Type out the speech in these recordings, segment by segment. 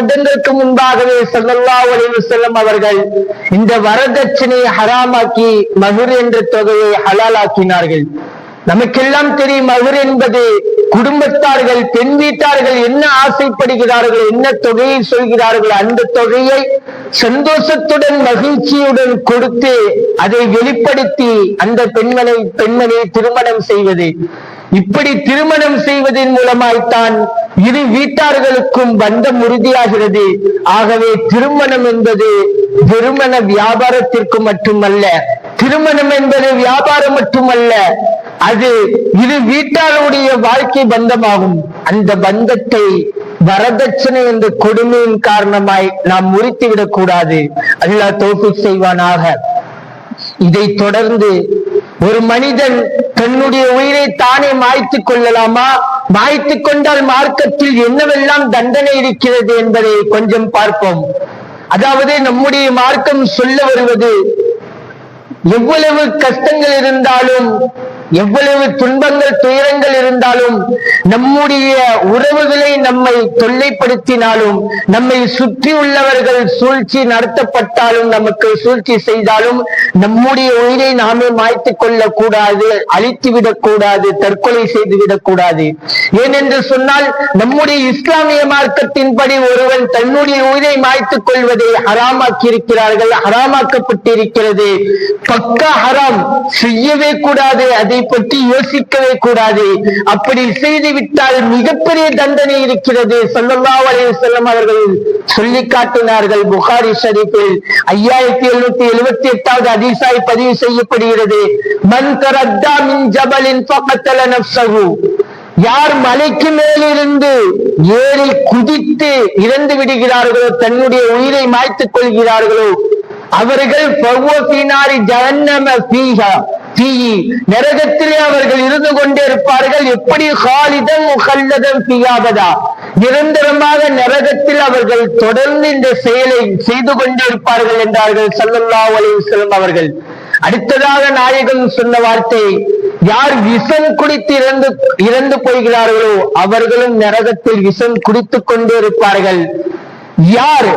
வருடங்களுக்கு முன்பாகவே செல்லல்லா ஒளிவு செல்லும் அவர்கள் இந்த வரதட்சணையை ஹராமாக்கி மகுர் என்ற தொகையை ஹலாலாக்கினார்கள். நமக்கெல்லாம் தெரியும் மகுர் என்பது குடும்பத்தார்கள் பெண் வீட்டார்கள் என்ன ஆசைப்படுகிறார்கள் என்ன தொகையை சொல்கிறார்கள் அந்த தொகையை சந்தோஷத்துடன் மகிழ்ச்சியுடன் கொடுத்து அதை வெளிப்படுத்தி அந்த பெண்மனை பெண்மணியை திருமணம் செய்வது. இப்படி திருமணம் செய்வதன் மூலமாய்த்தான் இரு வீட்டார்களுக்கும் பந்தம் உறுதியாகிறது. ஆகவே திருமணம் என்பது திருமண வியாபாரத்திற்கு மட்டுமல்ல திருமணம் என்பது வியாபாரம் மட்டுமல்ல அது இரு வீட்டாருடைய வாழ்க்கை பந்தமாகும். அந்த பந்தத்தை வரதட்சணை என்ற கொடுமையின் காரணமாய் நாம் முறித்துவிடக் கூடாது அல்லாஹ் தோப்பு செய்வானாக. இதை தொடர்ந்து ஒரு மனிதன் தன்னுடைய உயிரை தானே மாய்த்துக் கொள்ளலாமா? மாய்த்துக் கொண்டால் மார்க்கத்தில் என்னவெல்லாம் தண்டனை இருக்கிறது என்பதை கொஞ்சம் பார்ப்போம். அதாவது நம்முடைய மார்க்கம் சொல்ல வருவது எவ்வளவு கஷ்டங்கள் இருந்தாலும் எவ்வளவு துன்பங்கள் துயரங்கள் இருந்தாலும் நம்முடைய உறவுகளை நம்மை தொல்லைப்படுத்தினாலும் நம்மை சுற்றி உள்ளவர்கள் சூழ்ச்சி நடத்தப்பட்டாலும் நமக்கு சூழ்ச்சி செய்தாலும் நம்முடைய உயிரை நாமே மாய்த்துக் கொள்ளக் கூடாது அழித்து விடக்கூடாது தற்கொலை செய்து விடக்கூடாது ஏனென்று சொன்னால் நம்முடைய இஸ்லாமிய மார்க்கத்தின்படி ஒருவன் தன்னுடைய உயிரை மாய்த்துக் கொள்வதை ஹராமாக்கி இருக்கிறார்கள் ஹராமாக்கப்பட்டிருக்கிறது. பக்கா ஹராம் செய்யவே கூடாது அதை பற்றி யோசிக்கவே கூடாது. அப்படி செய்து விட்டால் மிகப்பெரிய தண்டனை இருக்கிறது. ஸல்லல்லாஹு அலைஹி வஸல்லம் அவர்கள் சொல்லி காட்டினார்கள் புகாரி ஷரீஃபில். ஐயாயிரத்தி எழுநூத்தி எழுபத்தி எட்டாவது அதிசாய் பதிவு செய்யப்படுகிறது. மந்தரத்தா மின் ஜபலின் பக்கத்தல நப்சகு யார் மலைக்கு மேலிருந்து ஏறி குதித்து இறந்து விடுகிறார்களோ தன்னுடைய உயிரை மாய்த்துக் கொள்கிறார்களோ அவர்கள் தீயி நரகத்திலே அவர்கள் இருந்து கொண்டே இருப்பார்கள். எப்படி ஹாலிதம் முகல்லதம் பியாவதா நிரந்தரமாக நரகத்தில் அவர்கள் தொடர்ந்து இந்த செயலை செய்து கொண்டே இருப்பார்கள் என்றார்கள் ஸல்லல்லாஹு அலைஹி அவர்கள். அடுத்ததாக நாயகம் சொன்ன வார்த்தை யார் விஷம் குடித்து இறந்து இறந்து போகிறார்களோ அவர்களும் நரகத்தில் விஷம் குடித்துக் கொண்டே இருப்பார்கள். யார்?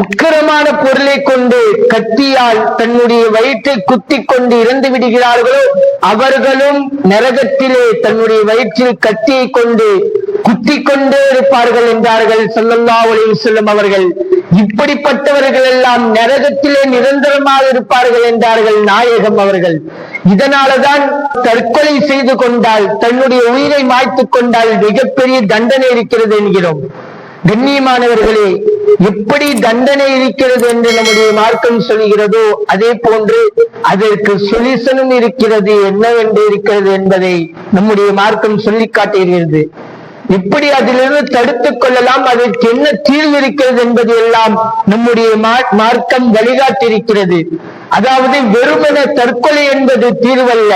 உக்கிரமான பொருளை கொண்டு கத்தியால் தன்னுடைய வயிற்றை குத்தி கொண்டு இறந்து விடுகிறார்களோ அவர்களும் நரகத்திலே தன்னுடைய வயிற்றில் கத்தியை கொண்டு குத்தி கொண்டே இருப்பார்கள் என்றார்கள் சொல்லல்லா அலைஹி செல்லும் அவர்கள். இப்படிப்பட்டவர்கள் எல்லாம் நரகத்திலே நிரந்தரமாக இருப்பார்கள் என்றார்கள் நாயகம் அவர்கள். இதனாலதான் தற்கொலை செய்து கொண்டால் தன்னுடைய உயிரை மாய்த்து கொண்டால் மிகப்பெரிய தண்டனை இருக்கிறது என்கிறோம். கண்ணியமானவர்களே எப்படி தண்டனை இருக்கிறது என்று நம்முடைய மார்க்கம் சொல்கிறதோ அதே போன்று அதற்கு சொல்யூஷனும் இருக்கிறது என்னவென்று இருக்கிறது என்பதை நம்முடைய மார்க்கம் சொல்லி காட்டுகிறது. எப்படி அதிலிருந்து தடுத்துக் கொள்ளலாம் அதற்கு என்ன தீர்வு இருக்கிறது என்பது எல்லாம் நம்முடைய மா- மார்க்கம் வழிகாட்டிருக்கிறது அதாவது வெறுமன தற்கொலை என்பது தீர்வல்ல.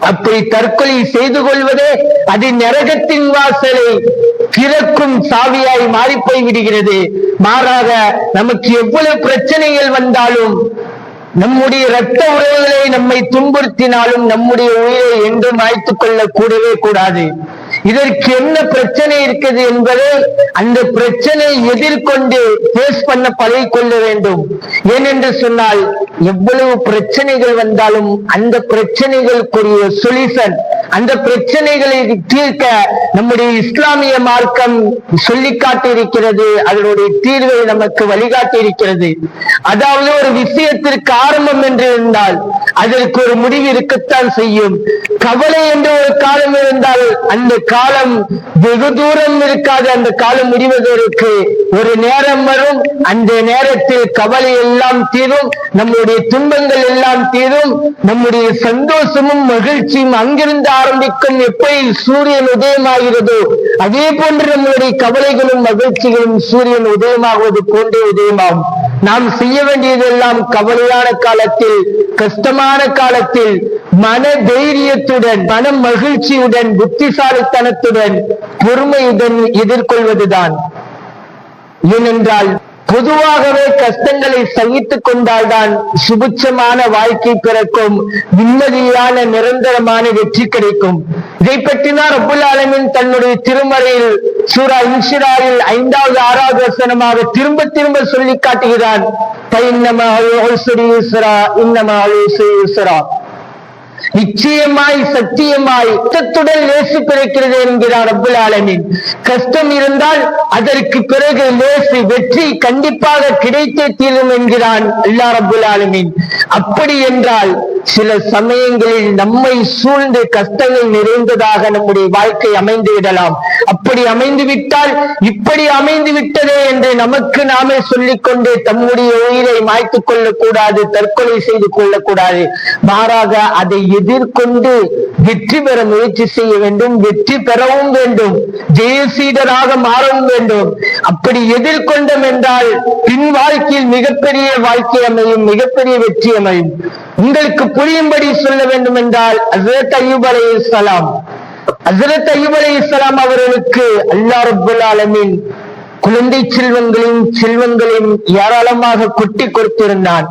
அப்படி தற்கொலை செய்து கொள்வதே அது நரகத்தின் வாசலை பிறக்கும் சாவியாய் மாறிப் போய்விடுகிறது மாறாக நமக்கு எவ்வளவு பிரச்சனைகள் வந்தாலும் நம்முடைய இரத்த உறவுகளை நம்மை துன்புறுத்தினாலும் நம்முடைய உயிரை என்றும் மாய்த்துக் கொள்ள கூடவே கூடாது. இதற்கு என்ன பிரச்சனை இருக்குது என்பதை அந்த பிரச்சனையை எதிர்கொண்டு ஃபேஸ் பண்ண பழகி கொள்ள வேண்டும். ஏனென்று சொன்னால் எவ்வளவு பிரச்சனைகள் வந்தாலும் அந்த பிரச்சனைகளுக்குரிய சொல்யூஷன் அந்த பிரச்சனைகளை தீர்க்க நம்முடைய இஸ்லாமிய மார்க்கம் சொல்லி காட்டியிருக்கிறது அதனுடைய தீர்வை நமக்கு வழிகாட்டி இருக்கிறது அதாவது ஒரு விஷயத்திற்கு ஆரம்பம் என்று இருந்தால் அதற்கு ஒரு முடிவு இருக்கத்தான் செய்யும். கவலை என்று ஒரு காலம் இருந்தால் அந்த காலம் வெகு தூரம் இருக்காது அந்த காலம் முடிவதற்கு ஒரு நேரம் வரும் அந்த நேரத்தில் கவலை எல்லாம் தீரும் நம்முடைய துன்பங்கள் எல்லாம் தீரும் நம்முடைய சந்தோஷமும் மகிழ்ச்சியும் அங்கிருந்து ஆரம்பிக்கும் எப்படி சூரியன் உதயமாகிறதோ அதே போன்று நம்முடைய கவலைகளும் மகிழ்ச்சிகளும் சூரியன் உதயமாகுவது போன்றே உதயமாகும். நாம் செய்ய வேண்டியதெல்லாம் கவலையான காலத்தில் கஷ்டமான காலத்தில் மன தைரியத்துடன் மன மகிழ்ச்சியுடன் புத்திசாலித்தனத்துடன் பொறுமையுடன் எதிர்கொள்வதுதான். ஏனென்றால் பொதுவாகவே கஷ்டங்களை சகித்துக் கொண்டால்தான் சுபிட்சமான வாழ்க்கை பிறக்கும் நிம்மதியான நிரந்தரமான வெற்றி கிடைக்கும். இதை பற்றினார் அப்புல் ஆலமின் தன்னுடைய திருமறையில் சூரா இன்சிராயில் ஐந்தாவது ஆறாவது வசனமாக திரும்ப திரும்ப சொல்லி காட்டுகிறான். இன்னமா இன்னமா நிச்சயமாய் சத்தியமாய் யுத்தத்துடன் லேசு பிறக்கிறது என்கிறார் அப்புல் ஆலமின். கஷ்டம் இருந்தால் அதற்கு பிறகு லேசு வெற்றி கண்டிப்பாக கிடைத்தே தீரும் என்கிறான் அல்லா ரபுல் ஆலமின். அப்படி என்றால் சில சமயங்களில் நம்மை சூழ்ந்து கஷ்டங்கள் நிறைந்ததாக நம்முடைய வாழ்க்கை அமைந்து விடலாம். அப்படி அமைந்து விட்டால் இப்படி அமைந்து விட்டதே என்று நமக்கு நாமே சொல்லிக் கொண்டு தம்முடைய உயிரை மாய்த்துக் கொள்ளக்கூடாது தற்கொலை செய்து கொள்ளக்கூடாது. மாறாக அதை எதிர்கொண்டு வெற்றி பெற முயற்சி செய்ய வேண்டும் வெற்றி பெறவும் வேண்டும் ஜெயசீடராக மாறவும் வேண்டும். அப்படி எதிர்கொண்டோம் என்றால் பின் வாழ்க்கையில் மிகப்பெரிய வாழ்க்கை அமையும் மிகப்பெரிய வெற்றி அமையும். உங்களுக்கு புரியும்படி சொல்ல வேண்டும் என்றால் அசரத் அய்யூப் அலை இஸ்லாம் அசரத் அய்யூப் அலை இஸ்லாம் அவர்களுக்கு அல்லா ரபுல் ஆலமின் குழந்தை செல்வங்களையும் செல்வங்களையும் ஏராளமாக கொட்டி கொடுத்திருந்தான்.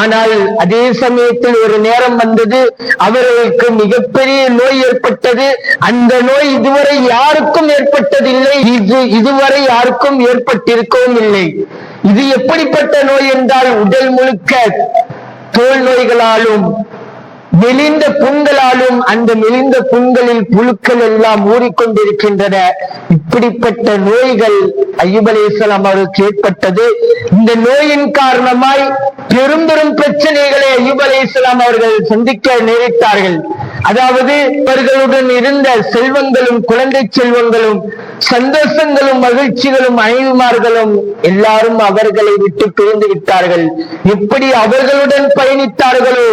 ஆனால் அதே சமயத்தில் ஒரு நேரம் வந்தது அவர்களுக்கு மிகப்பெரிய நோய் ஏற்பட்டது. அந்த நோய் இதுவரை யாருக்கும் ஏற்பட்டதில்லை. இது இதுவரை யாருக்கும் ஏற்பட்டிருக்கவும் இல்லை. இது எப்படிப்பட்ட நோய் என்றால் உடல் முழுக்க தோல் நோய்களாலும் மெலிந்த புண்களாலும் அந்த மெலிந்த புண்களில் புழுக்கள் எல்லாம் ஊறிக்கொண்டிருக்கின்றன இப்படிப்பட்ட நோய்கள் ஐயூப் அலிஸ்லாம் அவருக்கு ஏற்பட்டது. இந்த நோயின் காரணமாய் பெரும் பெரும் பிரச்சனைகளை ஐயூப் அவர்கள் சந்திக்க நேரிட்டார்கள். அதாவது இவர்களுடன் இருந்த செல்வங்களும் குழந்தை செல்வங்களும் சந்தோஷங்களும் மகிழ்ச்சிகளும் அணிவுமார்களும் எல்லாரும் அவர்களை விட்டு பிரிந்து விட்டார்கள். எப்படி அவர்களுடன் பயணித்தார்களோ?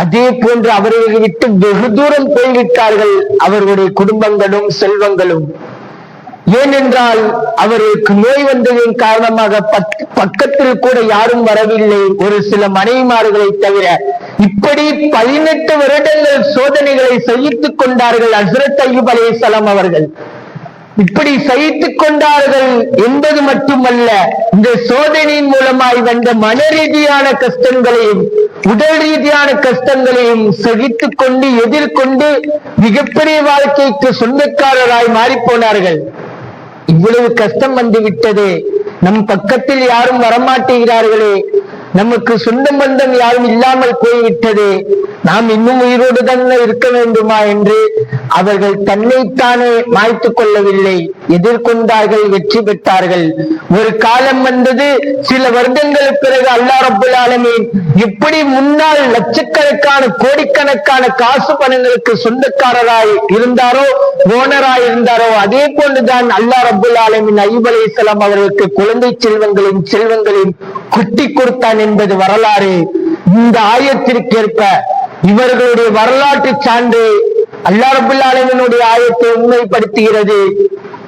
அதே போன்று அவர்களை விட்டு வெகு தூரம் போய்விட்டார்கள் அவர்களுடைய குடும்பங்களும் செல்வங்களும். ஏனென்றால் அவருக்கு நோய் வந்ததின் காரணமாக பக்கத்தில் கூட யாரும் வரவில்லை. ஒரு சில மனைவிமார்களை தவிர இப்படி பதினெட்டு வருடங்கள் சோதனைகளை சகித்துக் கொண்டார்கள் அசரத் அய்யூப் அலேசலாம் அவர்கள். இப்படி சகித்துக் கொண்டார்கள் என்பது மட்டுமல்ல இந்த சோதனையின் மூலமாய் வந்த மன ரீதியான கஷ்டங்களையும் உடல் ரீதியான கஷ்டங்களையும் சகித்துக் கொண்டு எதிர்கொண்டு மிகப்பெரிய வாழ்க்கைக்கு சொந்தக்காரராய் மாறி போனார்கள் இவ்வளவு கஷ்டம் வந்து விட்டது நம் பக்கத்தில் யாரும் வரமாட்டேங்கிறார்களே. நமக்கு சொந்தம் பந்தம் யாரும் இல்லாமல் போய்விட்டது. நாம் இன்னும் உயிரோடு தானே இருக்க வேண்டுமா என்று அவர்கள் தன்னைத்தானே மாய்த்துக் கொள்ளவில்லை. எதிர்கொண்டார்கள் வெற்றி பெற்றார்கள். ஒரு காலம் வந்தது சில வருடங்களுக்கு பிறகு அல்லா ரபுல் இப்படி முன்னால் லட்சக்கணக்கான கோடிக்கணக்கான காசு பணங்களுக்கு சொந்தக்காரராய் இருந்தாரோ ஓனராய் இருந்தாரோ அதே போன்றுதான் அல்லா ரபுல் ஆலமின் ஐப் அவர்களுக்கு குழந்தை செல்வங்களின் செல்வங்களின் குட்டி கொடுத்தான் என்பது வரலாறு. இந்த ஆயத்திற்கேற்ப இவர்களுடைய வரலாற்று சான்று அல்லாரபுல்லாலுடைய ஆயத்தை உண்மைப்படுத்துகிறது.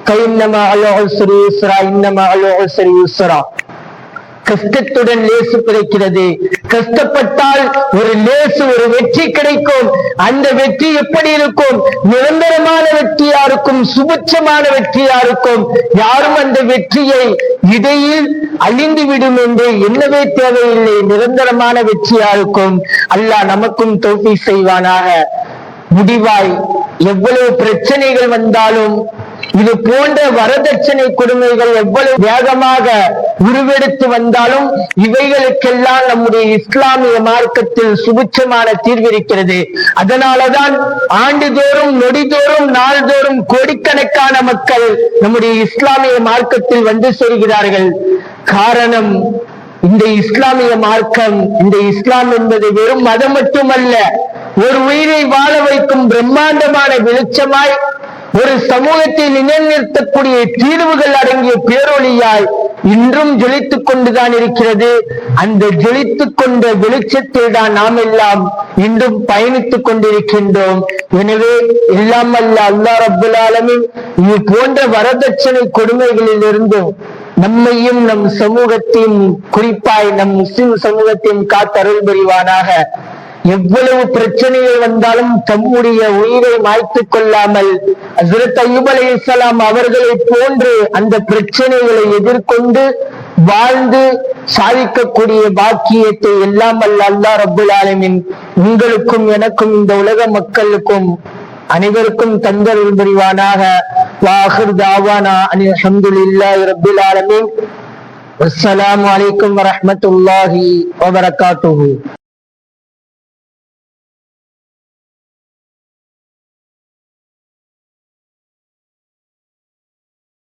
கைன்னமா அலோ சரி இன்னமா சரி கஷ்டத்துடன் லேசு கிடைக்கிறது கஷ்டப்பட்டால் ஒரு லேசு ஒரு வெற்றி கிடைக்கும். அந்த வெற்றி எப்படி இருக்கும்? நிரந்தரமான வெற்றியா இருக்கும்? சுபட்சமான வெற்றியா இருக்கும்? யாரும் அந்த வெற்றியை இடையில் அழிந்து விடும் என்று என்னவே தேவையில்லை. நிரந்தரமான வெற்றியா இருக்கும்? அல்லாஹ் நமக்கும் தோல்வி செய்வானாக. முடிவாய். எவ்வளவு பிரச்சனைகள் வந்தாலும் இது போன்ற வரதட்சணை கொடுமைகள் எவ்வளவு வேகமாக உருவெடுத்து வந்தாலும் இவைகளுக்கெல்லாம் நம்முடைய இஸ்லாமிய மார்க்கத்தில் சுபிச்சமான தீர்விருக்கிறது. அதனாலதான் ஆண்டுதோறும் நொடிதோறும் நாள்தோறும் கோடிக்கணக்கான மக்கள் நம்முடைய இஸ்லாமிய மார்க்கத்தில் வந்து சேர்கிறார்கள். காரணம் இந்த இஸ்லாமிய மார்க்கம் இந்த இஸ்லாம் என்பது வெறும் மதம் மட்டுமல்ல ஒரு உயிரை வாழ வைக்கும் பிரம்மாண்டமான வெளிச்சமாய் ஒரு சமூகத்தை நிலைநிறுத்தக்கூடிய தீர்வுகள் அடங்கிய பேரொழியாய் இன்றும் ஜொலித்துக் கொண்டுதான் இருக்கிறது. அந்த ஜொலித்துக் கொண்ட வெளிச்சத்தில் தான் நாம் எல்லாம் இன்றும் பயணித்துக் கொண்டிருக்கின்றோம். எனவே எல்லாம் அல்ல அல்லா ரபுல் ஆலமின் இது போன்ற வரதட்சணை கொடுமைகளில் இருந்தும் நம்மையும் நம் சமூகத்தையும் குறிப்பாய் நம் முஸ்லிம் சமூகத்தையும் காத்தருள் புரிவானாக. எவ்வளவு பிரச்சனைகள் வந்தாலும் தம்முடைய உயிரை மாய்த்துக் கொள்ளாமல் ஹசரத் அய்யூப் இஸ்லாம் அவர்களை போன்று அந்த பிரச்சனைகளை எதிர்கொண்டு வாழ்ந்து சாதிக்கக்கூடிய பாக்கியத்தை எல்லாம் அல்ல அல்லாஹ் ரபுல் ஆலமின் உங்களுக்கும் எனக்கும் இந்த உலக மக்களுக்கும் அனைவருக்கும் தந்தருள் புரிவானாக. வாஹிர் தாவானா அனில் அல்ஹம்துலில்லாஹி ரபுல் ஆலமின். அஸ்ஸலாமு அலைக்கும் வரஹ்மத்துல்லாஹி வபரகாத்துஹு.